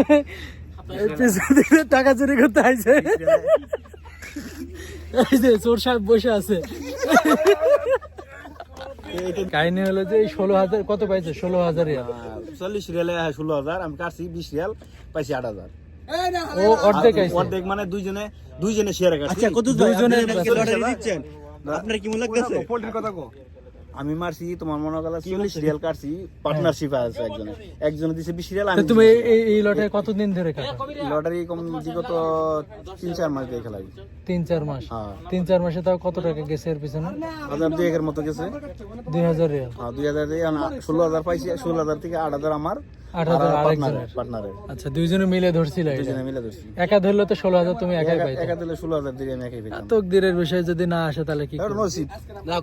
হ্যাঁ টাকা চুরি করতে আইছে এই যে চোর সাহেব বসে আছে কাহিনী হলো যে ষোলো হাজার কত পাইছে ষোলো হাজার রিয়াল চল্লিশ রিয়ালে ষোলো হাজার আমি কাটছি বিশ রিয়াল পাইছি আট হাজার। ও অর্ধেক অর্ধেক মানে দুইজনে দুইজনে শেয়ার কাটছি। আচ্ছা কত দুইজনে দিচ্ছেন? আপনার কি মনে লাগতেছে? আমি মারছি তোমার মনে করো চল্লিশ রিয়াল কাটছি পার্টনারশিপ আছে একজনে একজনে দিছে বিশ রিয়াল আমি তুমি এই- লটারি কতদিন ধরে কাটো লটারি কম বিগত তিন চার মাস দিয়ে খেলাই তিন চার মাস? হ্যাঁ। তিন চার মাসে তাও কত টাকা গেছে এর পিছনে? হাজার দুই একের মতো গেছে। দুই হাজার রিয়াল। হ্যাঁ দুই হাজার আনা- ষোলো হাজার পাইছি ষোলো হাজার থেকে আট হাজার আমার আট হাজার আরেকজনের। আচ্ছা দুইজনে মিলে ধরছিল দুজনে মিলে ধরছি। একা ধরলে তো ষোলো হাজার তুমি একাই একা ষোলো হাজার দিয়ে আমি একাই পেতাম। তকদিরের বিষয় যদি না আসে তাহলে কি নসিব।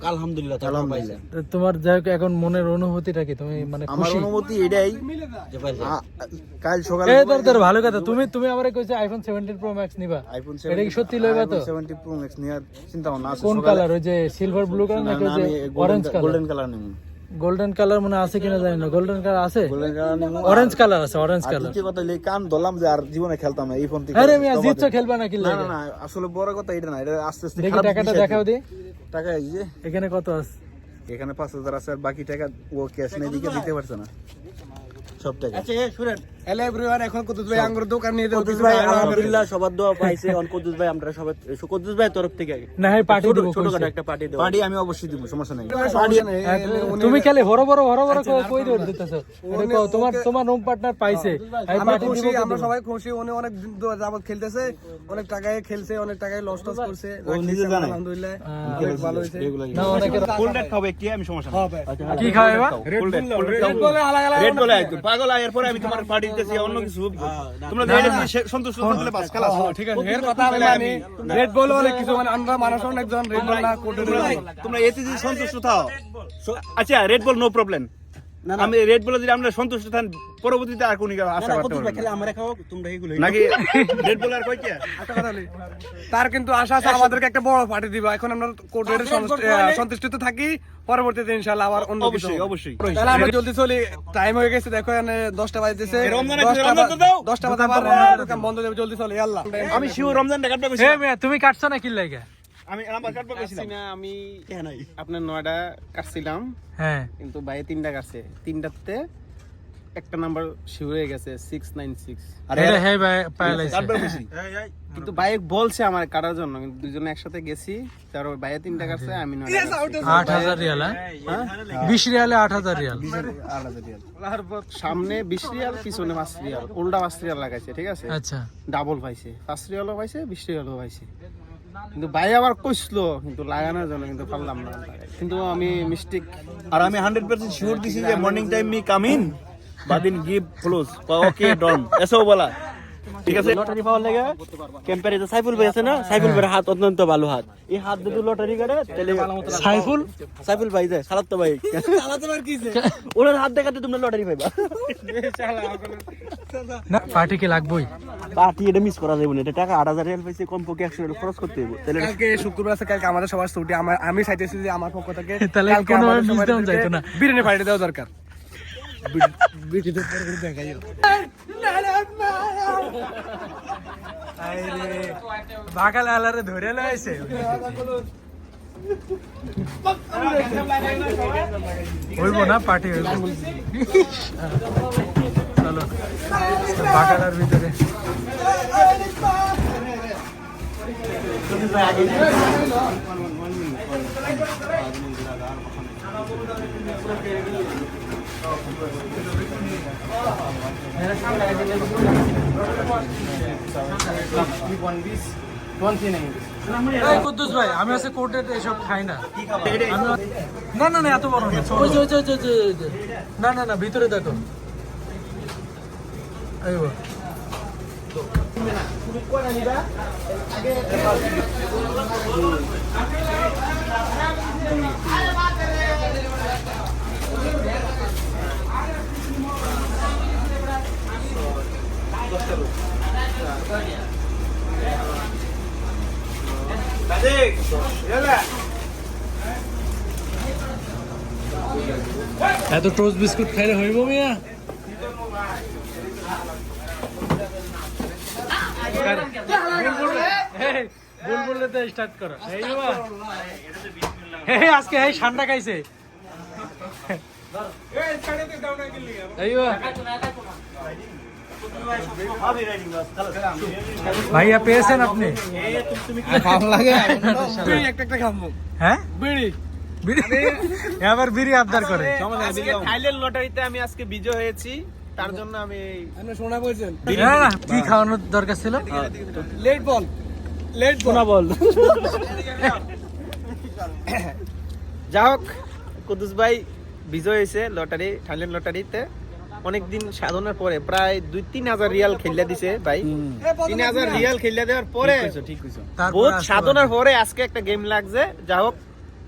আলহামদুলিল্লাহ আলহামদুলিল্লাহ। তোমার যাই এখন মনের অনুভূতিটা কি? তুমি মানে আমার খুশি? অনুমতি এটাই। কাল সকালে এই তোর তোর ভালো কথা। তুমি তুমি আমারে কইছো আইফোন 17 প্রো ম্যাক্স নিবা। আইফোন এটা কি সত্যি লইবা তো? সেভেন্টি প্রো ম্যাক্স নেওয়ার চিন্তা ভাবনা আছে কোন কালার ওই যে সিলভার ব্লু কালার নাকি ওই যে অরেঞ্জ কালার গোল্ডেন কালার নেব। গোল্ডেন কালার মনে আছে কিনা জানি না। গোল্ডেন কালার আছে? অরেঞ্জ কালার আছে অরেঞ্জ কালার কি কথা হলে কান ধরলাম যে আর জীবনে খেলতাম না এই ফোন থেকে আরে মিয়া। জিতছো খেলবা না লাগে না না আসলে বড় কথা এটা না এটা আস্তে আস্তে দেখি টাকাটা দেখাও। দি। টাকা এই যে। এখানে কত আছে? এখানে পাঁচ হাজার আছে আর বাকি টাকা ও ক্যাশ নিয়ে দিকে দিতে পারছে না। সব টাকা। আচ্ছা শুনেন এলে এভরিওয়ান এখন কুতুব ভাই আঙ্গুর দোকান নিয়ে যাও ভাই আলহামদুলিল্লাহ সবার দোয়া পাইছে। অন কদ্দুস ভাই আমরা সবাই কদ্দুস ভাই তরফ থেকে না পার্টি ছোট ছোটখাটো একটা পার্টি দেবো। পার্টি আমি অবশ্যই দিব সমস্যা নেই। তুমি খালি হরো বড় হরো বড় কই দৌড় দিতেছো? এটা তোমার তোমার রুম পার্টনার পাইছে। আমরা খুশি আমরা সবাই খুশি উনি অনেক দিন যাবত খেলতেছে অনেক টাকায় খেলছে অনেক টাকায় লস টস করছে। আলহামদুলিল্লাহ ভালো না ফুল ডেট খাবে কি আমি সমস্যা নেই। কি খাওয়াইবা ফুল ডেট রেড বলে পাগল আয়ার পরে আমি তোমার পার্টি দিতেছি অন্য কিছু তোমরা দেখে সন্তুষ্ট থাকলে বাস খেলা ঠিক আছে এর কথা আমি রেড বল অনেক কিছু মানে আমরা মানুষ অনেকজন রেড বল না কোটে তোমরা এতে যদি সন্তুষ্ট থাও। আচ্ছা রেড বল নো প্রবলেম আমি রেড বলে যদি আমরা সন্তুষ্ট থান পরবর্তীতে আর কোনো আশা করতে পারব না। খেলে আমরা খাও তোমরা এগুলো নাকি রেড বল আর কই কি? তার কিন্তু আশা আছে আমাদেরকে একটা বড় পার্টি দিবা। এখন আমরা কোটের সন্তুষ্টিত থাকি পরবর্তীতে ইনশাআল্লাহ আবার অন্য কিছু অবশ্যই অবশ্যই। তাহলে আমরা জলদি চলি। টাইম হয়ে গেছে দেখো এখানে দশটা বাজতেছে। এ রমজান আছে, দশটা রমজান তো বা- দাও। দশটা বাজে আবার দোকান বন্ধ জলদি চলি আল্লাহ। আমি শিওর রমজান কাটবে এ তুমি কাটছো না কি লাগে? আমি আমার কাটবে কইছিলাম। না আমি কে নাই আপনার নয়টা কাটছিলাম। হ্যাঁ। কিন্তু বাইরে তিনটা কাটছে। তিনটাতে একটা নাম্বার শিওর হয়ে গেছে সিক্স নাইন সিক্স আরে হ্যাঁ ভাই পাইলাইছে কাটবে কইছি। কিন্তু বাইক বলছে আমার কাটার জন্য কিন্তু দুজনে একসাথে গেছি তার বাইরে তিনটা কাটছে আমি নয়টা কাটছি। আট হাজার রিয়াল হ্যাঁ? বিশ রিয়ালে আট হাজার রিয়াল। সামনে বিশ রিয়াল পিছনে পাঁচ রিয়াল উল্টা পাঁচ রিয়াল লাগাইছে ঠিক আছে? আচ্ছা। ডাবল পাইছে। পাঁচ রিয়ালও পাইছে বিশ রিয়ালও পাইছে। কিন্তু ভাই আবার কইছিল কিন্তু লাগানোর জন্য কিন্তু পারলাম না। কিন্তু আমি মিস্টেক আর আমি 100% শিওর দিছি যে morning time me come in বাদিন give close okay ডন এসো বলা। ঠিক আছে? লটারি পাওয়ার লাগে ক্যাম্পারে যে সাইফুল ভাই আছে না সাইফুল ভাইয়ের হাত অত্যন্ত ভালো হাত। এই হাত দিয়ে লটারি করে তাহলে সাইফুল? সাইফুল ভাই যায় সালাত তো ভাই। ওনার হাত দেখাতে তোমরা লটারি পাইবা। না পার্টি কি লাগবেই? পার্টি এটা মিস করা যাবে না এটা টাকা আট হাজার রিয়াল পাইছে কম পক্ষে একশো রিয়াল খরচ করতে হবে তাহলে কালকে শুক্রবার আছে কালকে আমাদের সবার ছুটি। আমার আমি চাইতেছি যে আমার পক্ষ থেকে তাহলে কোনো মিস দেওয়া যাইতো না। বিরিয়ানি পার্টি দেওয়া দরকার। বিটিতে পরে করে দেখাইও বাগাল আলারে ধরে লাইছে হইব না পার্টি হইব চলো বাগালার ভিতরে এই কুদ্দুস ভাই আমি আছে কোর্টের এসব খাই না। না না না এত বড় না। ওই যে, ওই। না না না ভিতরে দেখো। আইব এত টোস্ট বিস্কুট খাইলে হইব মিয়া? তো স্টার্ট এই আজকে এই ঠান্ডা খাইছে। এই ভাইয়া পেয়েছেন আপনি? বিড়ি একটা একটা খাব হ্যাঁ? বিড়ি। বিড়ি? আবার বিড়ি আবদার করে। থাইল্যান্ড লটারিতে আমি আজকে বিজয় হয়েছি। তার জন্য আমি শোনা বলছেন না না কি খাওয়ানোর দরকার ছিল। লেট বল। লেট বল। বল। যা হোক কুদুস ভাই বিজয় হয়েছে লটারি থাইল্যান্ড লটারিতে। অনেকদিন সাধনার পরে প্রায় দুই তিন হাজার রিয়াল খেললে দিছে ভাই। তিন হাজার রিয়াল খেললে দেওয়ার পরে বহুত সাধনার পরে আজকে একটা গেম লাগছে। যা হোক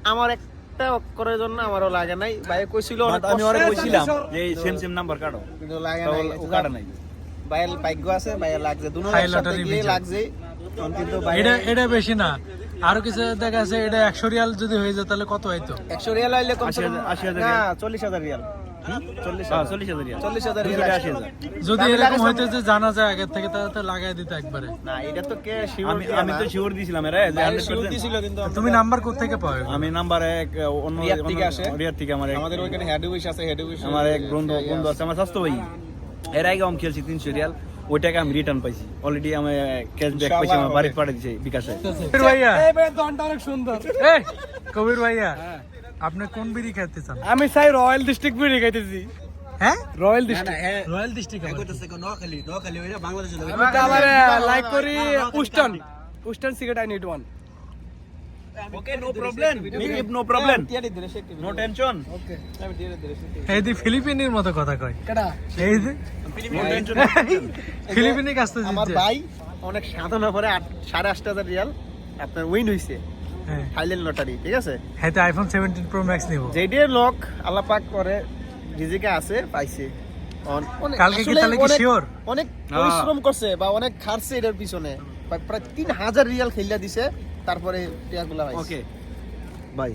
আমার একটা অক্ষরের জন্য আমারও লাগে নাই। ভাই কইছিল আমি অনেক কইছিলাম যে সেম সেম নাম্বার কাটো। কিন্তু লাগে নাই ও কাটা নাই। ভাইয়ের ভাগ্য আছে ভাইয়ের লাগছে। দুনো একসাথে গিয়ে লাগছে। কিন্তু এটা এটা বেশি না। আরও কিছু দেখা আছে এটা একশো রিয়াল যদি হয়ে যায় তাহলে কত হয়তো একশো রিয়াল আইলে কম আশি হাজার- না রিয়াল। চল্লিশ হাজার রিয়াল। হ্যাঁ যদি এরকম হইতো যে জানা যায় আগে থেকে তাহলে তো লাগাই দিত একবারে। না এটা তো কে আমি আমি তো শিওর দিছিলাম রে দিছিল কিন্তু তুমি নাম্বার কোথা থেকে পাও আমি নাম্বার এক অন্য থেকে আসে। থেকে আমার আমাদের ওইখানে হেড উইশ আছে হেড উইশ আমার এক বন্ধু বন্ধু আছে। আমার স্বাস্থ্য ভাই। এর আগে আমি খেলছি তিনশো রিয়াল ওই টাকা আমি রিটার্ন পাইছি। অলরেডি আমি ক্যাশব্যাক পাইছি আমার বাড়িতে পাঠিয়ে দিয়েছে বিকাশে। কবির ভাইয়া। এই ভাই দনটা অনেক সুন্দর। এই কবির ভাইয়া। আপনি কোন বিড়ি খেতে চান? আমি চাই রয়্যাল ডিস্ট্রিক্ট বিড়ি খাইতেছি। হ্যাঁ? Royal district. রয়্যাল ডিস্ট্রিক্ট আমি তো আবার লাইক করি উস্টন উস্টন cigarette I need one. Okay no problem no problem no tension এই দি ফিলিপিনের মতো কথা কয়। কেডা? এই কাছ থেকে আমার ভাই অনেক সাধনা করে সাড়ে আটটা হাজার রিয়াল। আপনার উইন হইছে। হ্যাঁ থাইল্যান্ড লটারি ঠিক আছে? হ্যাঁ তো আইফোন সেভেন্টিন প্রো ম্যাক্স নিব। যেটির লোক আল্লাহ পাক করে রিজিকে আছে পাইছে। অনেক- কালকে কি তাহলে কি অনেক- অনেক পরিশ্রম করছে বা অনেক খাটছে এটার পিছনে। প্রায়- প্রায় তিন হাজার রিয়াল খেলিয়া দিছে তারপরে টিয়াগুলা ওকে বাই